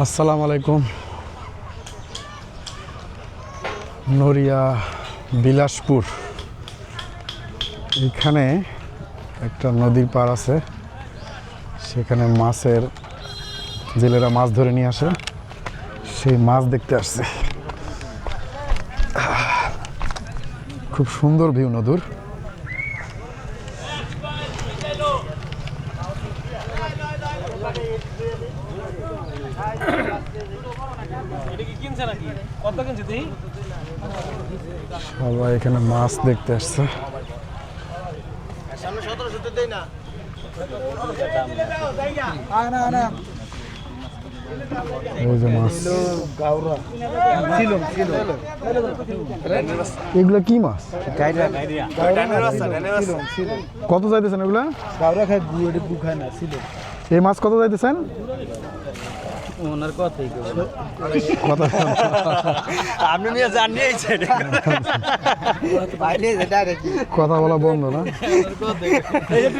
আসসালামু আলাইকুম। নড়িয়া, বিলাসপুর। এখানে একটা নদীর পার আছে। সেখানে মাছের, জেলেরা মাছ ধরে নিয়ে আসে। সেই মাছ দেখতে আসছে। খুব সুন্দর ভিউ নদীর। সবাই এখানে মাছ দেখতে আসছে। ওই যে এগুলো কি মাছ? কত চাইতেছেন এগুলা? এই মাছ কত চাইতেছেন? ওনার কথাই কথা আপনি নিয়ে যান নিয়েছেন কথা বলা বন্ধ না?